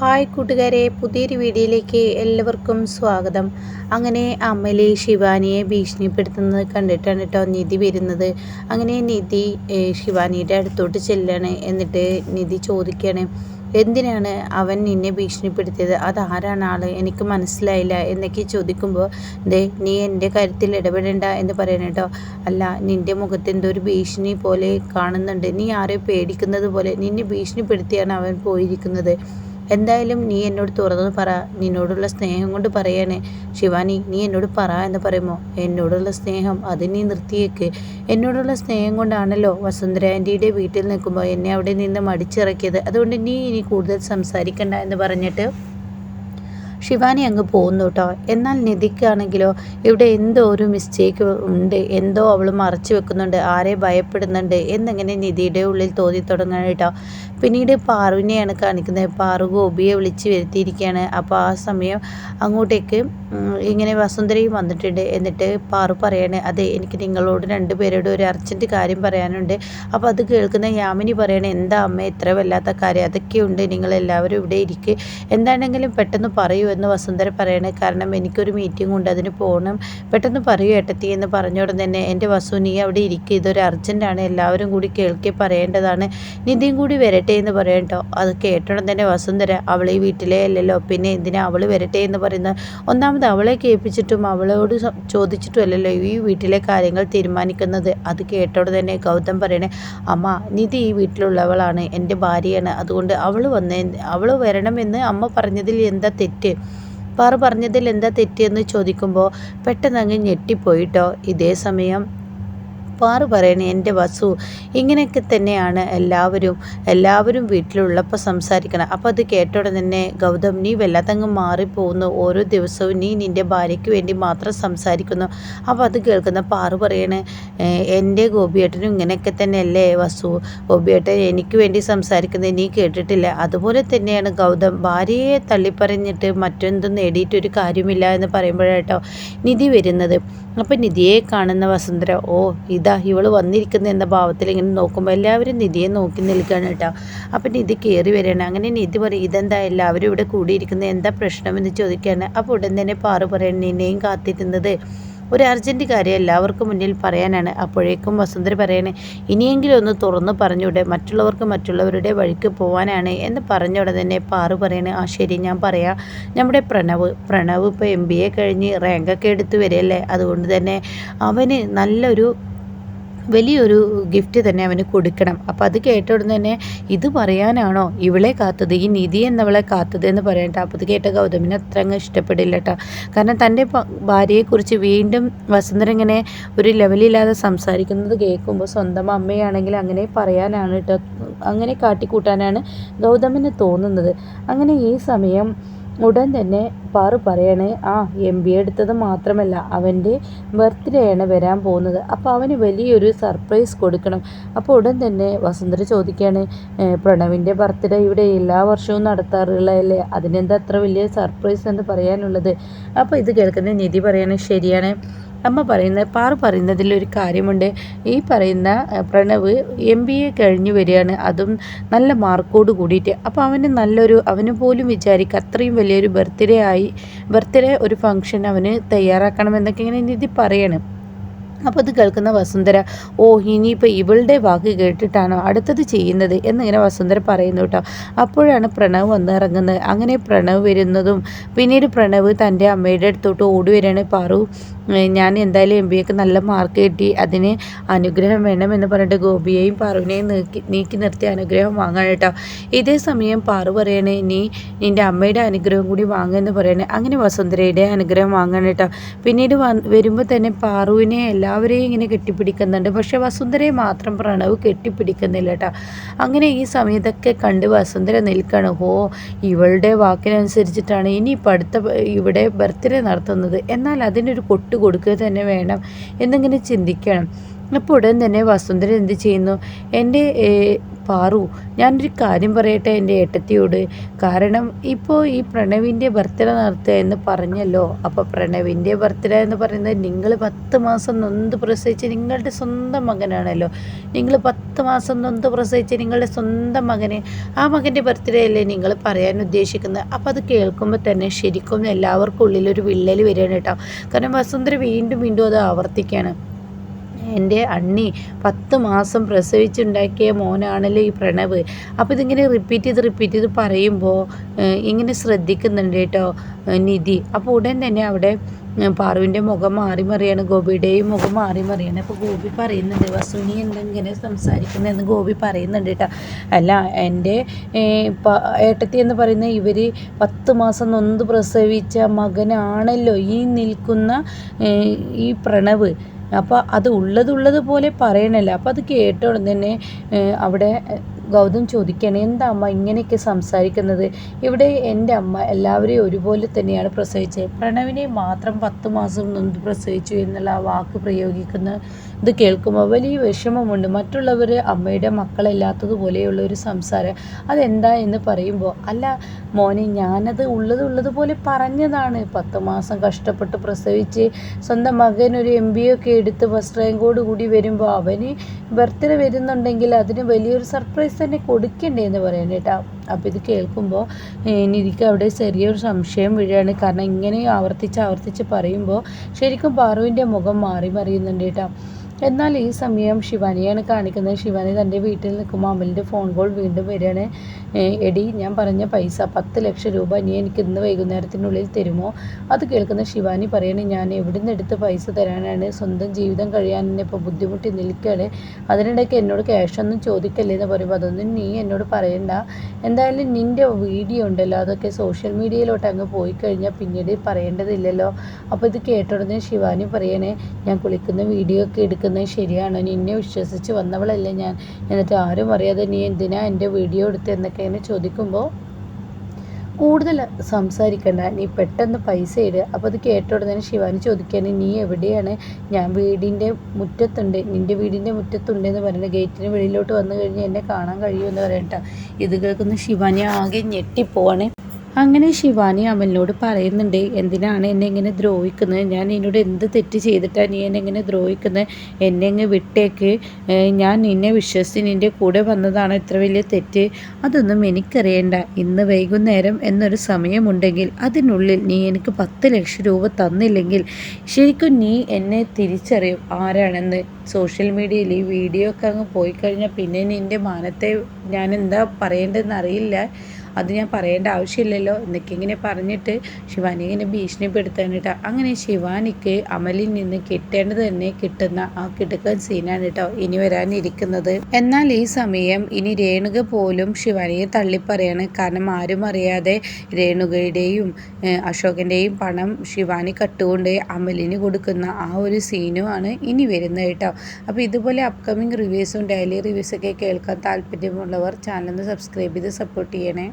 Hi കൂട്ടുകാരെ പുതിയൊരു വീഡിയോയിലേക്ക് എല്ലാവർക്കും സ്വാഗതം. അങ്ങനെ അമലി ശിവാനിയെ ഭീഷണിപ്പെടുത്തുന്നത് കണ്ടിട്ടാണ് കേട്ടോ നിധി വരുന്നത്. അങ്ങനെ നിധി ശിവാനിയുടെ അടുത്തോട്ട് ചെല്ലാണ് എന്നിട്ട് നിധി ചോദിക്കുകയാണ് എന്തിനാണ് അവൻ നിന്നെ ഭീഷണിപ്പെടുത്തിയത്? അതാരാണ് ആൾ? എനിക്ക് മനസ്സിലായില്ല. എന്നൊക്കെ ചോദിക്കുമ്പോൾ ദേ നീ എന്റെ കാര്യത്തിൽ ഇടപെടേണ്ട എന്ന് പറയണം കേട്ടോ അല്ല നിന്റെ മുഖത്ത് എന്തോ ഒരു ഭീഷണി പോലെ കാണുന്നുണ്ട്. നീ ആരെയോ പേടിക്കുന്നത് പോലെ? നിന്നെ ഭീഷണിപ്പെടുത്തിയാണ് അവൻ പോയിരിക്കുന്നത്. എന്തായാലും നീ എന്നോട് തുറന്നു പറ. നിന്നോടുള്ള സ്നേഹം കൊണ്ട് പറയണേ. ശിവാനി നീ എന്നോട് പറ എന്ന് പറയുമോ? എന്നോടുള്ള സ്നേഹം അത് നീ നിർത്തിയേക്ക്. എന്നോടുള്ള സ്നേഹം കൊണ്ടാണല്ലോ വസുന്ധര ആന്റിയുടെ വീട്ടിൽ നിൽക്കുമ്പോൾ എന്നെ അവിടെ നിന്ന് മടിച്ചിറക്കിയത്. അതുകൊണ്ട് നീ ഇനി കൂടുതൽ സംസാരിക്കണ്ട എന്ന് പറഞ്ഞിട്ട് ശിവാനി അങ്ങ് പോകുന്നു കേട്ടോ. എന്നാൽ നിധിക്കാണെങ്കിലോ ഇവിടെ എന്തോ ഒരു മിസ്റ്റേക്ക് ഉണ്ട്. എന്തോ അവൾ മറച്ചു വെക്കുന്നുണ്ട്. ആരെ ഭയപ്പെടുന്നുണ്ട്? എന്നിങ്ങനെ നിധിയുടെ ഉള്ളിൽ തോന്നി തുടങ്ങണം കേട്ടോ. പിന്നീട് പാറുവിനെയാണ് കാണിക്കുന്നത്. പാറു ഗോപിയെ വിളിച്ച് വരുത്തിയിരിക്കുകയാണ്. അപ്പോൾ ആ സമയം അങ്ങോട്ടേക്ക് ഇങ്ങനെ വസുന്ധരയും വന്നിട്ടുണ്ട്. എന്നിട്ട് പാറു പറയാണ് അതെ എനിക്ക് നിങ്ങളോട് രണ്ടുപേരോട് ഒരു അർജന്റ് കാര്യം പറയാനുണ്ട്. അപ്പോൾ അത് കേൾക്കുന്ന യാമിനി പറയണേ എന്താ അമ്മ ഇത്ര വല്ലാത്ത കാര്യം? അതൊക്കെയുണ്ട്. നിങ്ങൾ എല്ലാവരും ഇവിടെ ഇരിക്കുക എന്താണെങ്കിലും പെട്ടെന്ന് പറയൂ എന്ന് വസുന്ധര പറയണേ. കാരണം എനിക്കൊരു മീറ്റിംഗ് ഉണ്ട്. അതിന് പോകണം പെട്ടെന്ന് പറയൂ ഏട്ടത്തി എന്ന് പറഞ്ഞ ഉടൻ തന്നെ എന്റെ വസു നീ അവിടെ ഇരിക്കുക ഇതൊരു അർജന്റാണ് എല്ലാവരും കൂടി കേൾക്കെ പറയേണ്ടതാണ്. നിധിയും കൂടി വരട്ടെ എന്ന് പറയാം കേട്ടോ അത് കേട്ടോടൻ തന്നെ വസുന്ധര. അവൾ ഈ വീട്ടിലേ അല്ലല്ലോ. പിന്നെ എന്തിനാ അവൾ വരട്ടെ എന്ന് പറയുന്നത്? ഒന്നാമത് അവളെ കേൾപ്പിച്ചിട്ടും അവളോട് ചോദിച്ചിട്ടും അല്ലല്ലോ ഈ വീട്ടിലെ കാര്യങ്ങൾ തീരുമാനിക്കുന്നത്. അത് കേട്ടോടെ തന്നെ ഗൗതം പറയണേ അമ്മ നിധി ഈ വീട്ടിലുള്ളവളാണ്. എന്റെ ഭാര്യയാണ്. അതുകൊണ്ട് അവൾ വന്നേ അവൾ വരണമെന്ന് അമ്മ പറഞ്ഞതിൽ എന്താ തെറ്റ്? പാറ പറഞ്ഞതിൽ എന്താ തെറ്റിയെന്ന് ചോദിക്കുമ്പോൾ പെട്ടെന്ന് അങ്ങ് ഞെട്ടിപ്പോയിട്ടോ. ഇതേ സമയം പാറു പറയണേ എന്റെ വസു ഇങ്ങനെയൊക്കെ തന്നെയാണ് എല്ലാവരും എല്ലാവരും വീട്ടിലുള്ളപ്പോൾ സംസാരിക്കണം. അപ്പോൾ അത് കേട്ടോടെ തന്നെ ഗൗതം നീ വല്ലാത്തങ്ങ് മാറിപ്പോകുന്നു. ഓരോ ദിവസവും നീ നിന്റെ ഭാര്യയ്ക്ക് വേണ്ടി മാത്രം സംസാരിക്കുന്നു. അപ്പോൾ അത് കേൾക്കുന്ന പാറു പറയണേ എന്റെ ഗോപിയേട്ടനും ഇങ്ങനെയൊക്കെ തന്നെയല്ലേ വസു? ഗോപിയേട്ടൻ എനിക്ക് വേണ്ടി സംസാരിക്കുന്നത് നീ കേട്ടിട്ടില്ല. അതുപോലെ തന്നെയാണ് ഗൗതം. ഭാര്യയെ തള്ളിപ്പറഞ്ഞിട്ട് മറ്റെന്തും നേടിയിട്ടൊരു കാര്യമില്ല എന്ന് പറയുമ്പോഴാട്ടോ നിധി വരുന്നത്. അപ്പം നിധിയെ കാണുന്ന വസുന്ധര ഓ ഇതാ ഇവൾ വന്നിരിക്കുന്നു എന്ന ഭാവത്തിൽ ഇങ്ങനെ നോക്കുമ്പോൾ എല്ലാവരും നിധിയെ നോക്കി നിൽക്കുകയാണ് കേട്ടോ. അപ്പം നിധി കയറി വരികയാണ്. അങ്ങനെ നിധി പറയും ഇതെന്താ എല്ലാവരും ഇവിടെ കൂടിയിരിക്കുന്നത്? എന്താ പ്രശ്നമെന്ന് ചോദിക്കുകയാണ്. അപ്പോൾ ഉടൻ തന്നെ പാറു പറയാണ് നിന്നെയും കാത്തിരുന്നത് ഒരു അർജന്റ് കാര്യം എല്ലാവർക്കും മുന്നിൽ പറയാനാണ്. അപ്പോഴേക്കും വസുന്ധര പറയണേ ഇനിയെങ്കിലും ഒന്ന് തുറന്ന് പറഞ്ഞൂടെ മറ്റുള്ളവർക്ക് മറ്റുള്ളവരുടെ വഴിക്ക് പോകാനാണ് എന്ന് പറഞ്ഞ തന്നെ പാറു പറയണേ ആ ശരി ഞാൻ പറയാം. നമ്മുടെ പ്രണവ് പ്രണവ് ഇപ്പോൾ എം ബി എ കഴിഞ്ഞ് റാങ്കൊക്കെ എടുത്ത് വരികയല്ലേ? അതുകൊണ്ട് തന്നെ അവന് നല്ലൊരു വലിയൊരു ഗിഫ്റ്റ് തന്നെ അവന് കൊടുക്കണം. അപ്പം അത് കേട്ട ഉടനെ തന്നെ ഇത് പറയാനാണോ? ഇവളെ കാത്തത് ഈ നിധി എന്നവളെ കാത്തത് എന്ന് പറയണ്ട. അപ്പം അത് കേട്ട ഗൗതമിന് അത്ര അങ്ങ് ഇഷ്ടപ്പെടില്ല കേട്ടോ കാരണം തന്റെ ഭാര്യയെക്കുറിച്ച് വീണ്ടും വസുന്ധര ഇങ്ങനെ ഒരു ലെവലില്ലാതെ സംസാരിക്കുന്നത് കേൾക്കുമ്പോൾ സ്വന്തം അമ്മയാണെങ്കിൽ അങ്ങനെ പറയാനാണ് കേട്ടോ അങ്ങനെ കാട്ടിക്കൂട്ടാനാണ് ഗൗതമിന് തോന്നുന്നത്. അങ്ങനെ ഈ സമയം ഉടൻ തന്നെ പാറു പറയണേ ആ എം ബി എടുത്തത് മാത്രമല്ല അവന്റെ ബർത്ത്ഡേ ആണ് വരാൻ പോകുന്നത്. അപ്പോൾ അവന് വലിയൊരു സർപ്രൈസ് കൊടുക്കണം. അപ്പോൾ ഉടൻ തന്നെ വസുന്ധര ചോദിക്കുകയാണ് "ഏ, പ്രണവിന്റെ ബർത്ത്ഡേ ഇവിടെ എല്ലാ വർഷവും നടത്താറുള്ളതല്ലേ? അതിനെന്താ അത്ര വലിയ സർപ്രൈസ് എന്ന് പറയാനുള്ളത്? അപ്പോൾ ഇത് കേൾക്കുന്ന നിധി പറയണേ ശരിയാണ്. അമ്മ പറയുന്ന പാറു പറയുന്നതിൽ ഒരു കാര്യമുണ്ട്. ഈ പറയുന്ന പ്രണവ് എം ബി എ കഴിഞ്ഞു വരികയാണ്. അതും നല്ല മാർക്കോട് കൂടിയിട്ട്. അപ്പോൾ അവന് നല്ലൊരു അവന് പോലും വിചാരിക്കുക അത്രയും വലിയൊരു ബർത്ത്ഡേ ആയി ബർത്ത്ഡേ ഒരു ഫംഗ്ഷൻ അവന് തയ്യാറാക്കണമെന്നൊക്കെ ഇങ്ങനെ നിധി പറയണം. അപ്പോൾ അത് കേൾക്കുന്ന വസുന്ധര ഓ ഇനിയിപ്പോൾ ഇവളുടെ വാക്ക് കേട്ടിട്ടാണോ അടുത്തത് ചെയ്യുന്നത് എന്നിങ്ങനെ വസുന്ധര പറയുന്നു കേട്ടോ. അപ്പോഴാണ് പ്രണവ് വന്ന് ഇറങ്ങുന്നത് അങ്ങനെ പ്രണവ് വരുന്നതും പിന്നീട് പ്രണവ് തന്റെ അമ്മയുടെ അടുത്തോട്ട് ഓടി വരികയാണ്. പാറു ഞാൻ എന്തായാലും എം ബി എക്ക് നല്ല മാർക്ക് കിട്ടി. അതിന് അനുഗ്രഹം വേണമെന്ന് പറഞ്ഞിട്ട് ഗോപിയെയും പാറുവിനെയും നീക്കി നീക്കി നിർത്തി അനുഗ്രഹം വാങ്ങാൻ കേട്ടോ. ഇതേ സമയം പാറു പറയണേ നീ നിന്റെ അമ്മയുടെ അനുഗ്രഹം കൂടി വാങ്ങുമെന്ന് പറയണേ. അങ്ങനെ വസുന്ധരയുടെ അനുഗ്രഹം വാങ്ങാൻ കേട്ടോ. പിന്നീട് വരുമ്പോൾ തന്നെ പാറുവിനെ എല്ലാവരെയും ഇങ്ങനെ കെട്ടിപ്പിടിക്കുന്നുണ്ട്. പക്ഷേ വസുന്ധരയെ മാത്രം പ്രണവ് കെട്ടിപ്പിടിക്കുന്നില്ല കേട്ടോ. അങ്ങനെ ഈ സമയത്തൊക്കെ കണ്ട് വസുന്ധര നിൽക്കണം. ഓ ഇവളുടെ വാക്കിനനുസരിച്ചിട്ടാണ് ഇനിയിപ്പോൾ അടുത്ത ഇവിടെ ബർത്ത്ഡേ നടത്തുന്നത്. എന്നാൽ അതിനൊരു കൊട്ട് കൊടുക്കുക തന്നെ വേണം. എന്നിങ്ങനെ ചിന്തിക്കണം. അപ്പോൾ ഉടൻ തന്നെ വസുന്ധര എന്ത് ചെയ്യുന്നു? എന്റെ പാറു ഞാനൊരു കാര്യം പറയട്ടെ എന്റെ ഏട്ടത്തിയോട്? കാരണം ഇപ്പോൾ ഈ പ്രണവിന്റെ ബർത്ത്ഡേ നടത്തുക എന്ന് പറഞ്ഞല്ലോ. അപ്പോൾ പ്രണവിന്റെ ബർത്ത്ഡേ എന്ന് പറയുന്നത് നിങ്ങൾ പത്ത് മാസം നൊന്ത് പ്രസവിച്ച് നിങ്ങളുടെ സ്വന്തം മകനാണല്ലോ. നിങ്ങൾ പത്ത് മാസം നൊന്ത് പ്രസവിച്ച് നിങ്ങളുടെ സ്വന്തം മകന് ആ മകന്റെ ബർത്ത്ഡേ അല്ലേ നിങ്ങൾ പറയാൻ ഉദ്ദേശിക്കുന്നത്? അപ്പോൾ അത് കേൾക്കുമ്പോൾ തന്നെ ശരിക്കും എല്ലാവർക്കും ഉള്ളിലൊരു വിള്ളൽ വരികയാണ് കേട്ടോ. കാരണം വസുന്ധര വീണ്ടും വീണ്ടും അത് ആവർത്തിക്കുകയാണ്. എന്റെ അണ്ണി പത്ത് മാസം പ്രസവിച്ചുണ്ടാക്കിയ മോനാണല്ലോ ഈ പ്രണവ്. അപ്പോൾ ഇതിങ്ങനെ റിപ്പീറ്റ് ചെയ്ത് റിപ്പീറ്റ് ചെയ്ത് പറയുമ്പോൾ ഇങ്ങനെ ശ്രദ്ധിക്കുന്നുണ്ട് കേട്ടോ നിധി. അപ്പോൾ ഉടൻ തന്നെ അവിടെ പാറുവിന്റെ മുഖം മാറി മറിയാണ് ഗോപിയുടെയും മുഖം മാറി മറിയാണ്. അപ്പോൾ ഗോപി പറയുന്നുണ്ട് വസുനി എന്തെങ്കിലും സംസാരിക്കുന്നതെന്ന് ഗോപി പറയുന്നുണ്ട് കേട്ടോ. അല്ല എന്റെ ഏട്ടത്തി എന്ന് പറയുന്ന ഇവർ പത്ത് മാസം നൊന്ത് പ്രസവിച്ച മകനാണല്ലോ ഈ നിൽക്കുന്ന ഈ പ്രണവ്. അപ്പോൾ അത് ഉള്ളതുള്ളത് പോലെ പറയണല്ലോ. അപ്പോൾ അത് കേട്ട തന്നെ അവിടെ ഗൗതം ചോദിക്കുകയാണ് എന്താ അമ്മ ഇങ്ങനെയൊക്കെ സംസാരിക്കുന്നത്? ഇവിടെ എന്റെ അമ്മ എല്ലാവരെയും ഒരുപോലെ തന്നെയാണ് പ്രസവിച്ചത്. പ്രണവിനെ മാത്രം പത്ത് മാസം നൊന്ത് പ്രസവിച്ചു എന്നുള്ള ആ വാക്ക് പ്രയോഗിക്കുന്ന ഇത് കേൾക്കുമ്പോൾ വലിയ വിഷമമുണ്ട്. മറ്റുള്ളവർ അമ്മയുടെ മക്കളില്ലാത്തതുപോലെയുള്ള ഒരു സംസാരം. അതെന്താ എന്ന് പറയുമ്പോൾ അല്ല മോനെ ഞാനത് ഉള്ളത് ഉള്ളതുപോലെ പറഞ്ഞതാണ്. പത്ത് മാസം കഷ്ടപ്പെട്ട് പ്രസവിച്ച് സ്വന്തം മകൻ ഒരു എം ബി ഒക്കെ എടുത്ത് ഫസ്റ്റ് റാങ്കോട് കൂടി വരുമ്പോൾ അവന് ബർത്ത്ഡേ വരുന്നുണ്ടെങ്കിൽ അതിന് വലിയൊരു സർപ്രൈസ് തന്നെ കൊടുക്കണ്ടേ എന്ന് പറയുന്നത് കേട്ടോ അപ്പോൾ ഇത് കേൾക്കുമ്പോൾ എനിക്ക് അവിടെ ചെറിയൊരു സംശയം വീഴുകയാണ് കാരണം ഇങ്ങനെ ആവർത്തിച്ച് ആവർത്തിച്ച് പറയുമ്പോൾ ശരിക്കും പാറുവിന്റെ മുഖം മാറി മറിയുന്നുണ്ട് കേട്ടോ എന്നാൽ ഈ സമയം ശിവാനിയാണ് കാണിക്കുന്നത്. ശിവാനി തന്റെ വീട്ടിൽ നിൽക്കുമ്പോൾ അമലിന്റെ ഫോൺ കോൾ വീണ്ടും വരികയാണ്. എടി ഞാൻ പറഞ്ഞ പൈസ പത്ത് ലക്ഷം രൂപ നീ എനിക്ക് ഇന്ന് വൈകുന്നേരത്തിനുള്ളിൽ തരുമോ? അത് കേൾക്കുന്ന ശിവാനി പറയണേ ഞാൻ എവിടെ നിന്ന് എടുത്ത് പൈസ തരാനാണ്? സ്വന്തം ജീവിതം കഴിയാൻ എന്നെ ഇപ്പോൾ ബുദ്ധിമുട്ടി നിൽക്കുകയാണ്. അതിനിടയ്ക്ക് എന്നോട് ക്യാഷ് ഒന്നും ചോദിക്കല്ലേ എന്ന് പറയുമ്പോൾ അതൊന്നും നീ എന്നോട് പറയണ്ട. എന്തായാലും നിന്റെ വീഡിയോ ഉണ്ടല്ലോ അതൊക്കെ സോഷ്യൽ മീഡിയയിലോട്ട് അങ്ങ് പോയി കഴിഞ്ഞാൽ പിന്നീട് പറയേണ്ടതില്ലല്ലോ. അപ്പോൾ ഇത് കേട്ടോടനെ ശിവാനി പറയണേ ഞാൻ കുളിക്കുന്ന വീഡിയോ ഒക്കെ എടുക്കുന്ന നിൽക്കുന്നത് ശരിയാണോ. നിന്നെ വിശ്വസിച്ച് വന്നവളല്ലേ ഞാൻ. എന്നിട്ട് ആരും അറിയാതെ നീ എന്തിനാ എന്റെ വീഡിയോ എടുത്ത് എന്നൊക്കെ എന്നെ ചോദിക്കുമ്പോൾ കൂടുതൽ സംസാരിക്കണ്ട. നീ പെട്ടെന്ന് പൈസ ഇട്. അപ്പോൾ അത് കേട്ട ഉടനെ ശിവാനി ചോദിക്കുകയാണ് നീ എവിടെയാണ്? ഞാൻ വീടിന്റെ മുറ്റത്തുണ്ട്. നിന്റെ വീടിന്റെ മുറ്റത്തുണ്ടെന്ന് പറയുന്നത്. ഗേറ്റിന് വെളിയിലോട്ട് വന്നു കഴിഞ്ഞാൽ എന്നെ കാണാൻ കഴിയുമെന്ന് പറയട്ടോ. ഇത് കേൾക്കുന്ന ശിവാനി ആകെ ഞെട്ടിപ്പോവാണ്. അങ്ങനെ ശിവാനി അമലിനോട് പറയുന്നുണ്ട് എന്തിനാണ് എന്നെ ഇങ്ങനെ ദ്രോഹിക്കുന്നത്? ഞാൻ എന്നോട് എന്ത് തെറ്റ് ചെയ്തിട്ടാണ് നീ എന്നെ ഇങ്ങനെ ദ്രോഹിക്കുന്നത്? എന്നെ അങ്ങ് വിട്ടേക്ക്. ഞാൻ നിന്നെ വിശ്വസിച്ച് നിന്റെ കൂടെ വന്നതാണ് ഇത്ര വലിയ തെറ്റ്. അതൊന്നും എനിക്കറിയേണ്ട. ഇന്ന് വൈകുന്നേരം എന്നൊരു സമയമുണ്ടെങ്കിൽ അതിനുള്ളിൽ നീ എനിക്ക് പത്ത് ലക്ഷം രൂപ തന്നില്ലെങ്കിൽ ശരിക്കും നീ എന്നെ തിരിച്ചറിയും ആരാണെന്ന്. സോഷ്യൽ മീഡിയയിൽ ഈ വീഡിയോ ഒക്കെ അങ്ങ് പോയി കഴിഞ്ഞാൽ പിന്നെ നിന്റെ മാനത്തെ ഞാൻ എന്താ പറയേണ്ടതെന്ന് അറിയില്ല. അത് ഞാൻ പറയേണ്ട ആവശ്യമില്ലല്ലോ എന്നൊക്കെ ഇങ്ങനെ പറഞ്ഞിട്ട് ശിവാനി ഇങ്ങനെ ഭീഷണിപ്പെടുത്താൻ അങ്ങനെ ശിവാനിക്ക് അമലിൽ നിന്ന് കിട്ടേണ്ടത് തന്നെ കിട്ടുന്ന ആ കിടുക്കൻ സീനാണ് കേട്ടോ ഇനി വരാനിരിക്കുന്നത്. എന്നാൽ ഈ സമയം ഇനി രേണുക പോലും ശിവാനിയെ തള്ളിപ്പറയാണ്. കാരണം ആരും അറിയാതെ രേണുകയുടെയും അശോകന്റെയും പണം ശിവാനി കട്ടുകൊണ്ട് അമലിന് കൊടുക്കുന്ന ആ ഒരു സീനുമാണ് ഇനി വരുന്നത് കേട്ടോ. അപ്പോൾ ഇതുപോലെ അപ്കമിങ് റിവ്യൂസും ഡെയിലി റിവ്യൂസൊക്കെ കേൾക്കാൻ താല്പര്യമുള്ളവർ ചാനൽ ഒന്ന് സബ്സ്ക്രൈബ് ചെയ്ത് സപ്പോർട്ട് ചെയ്യണേ.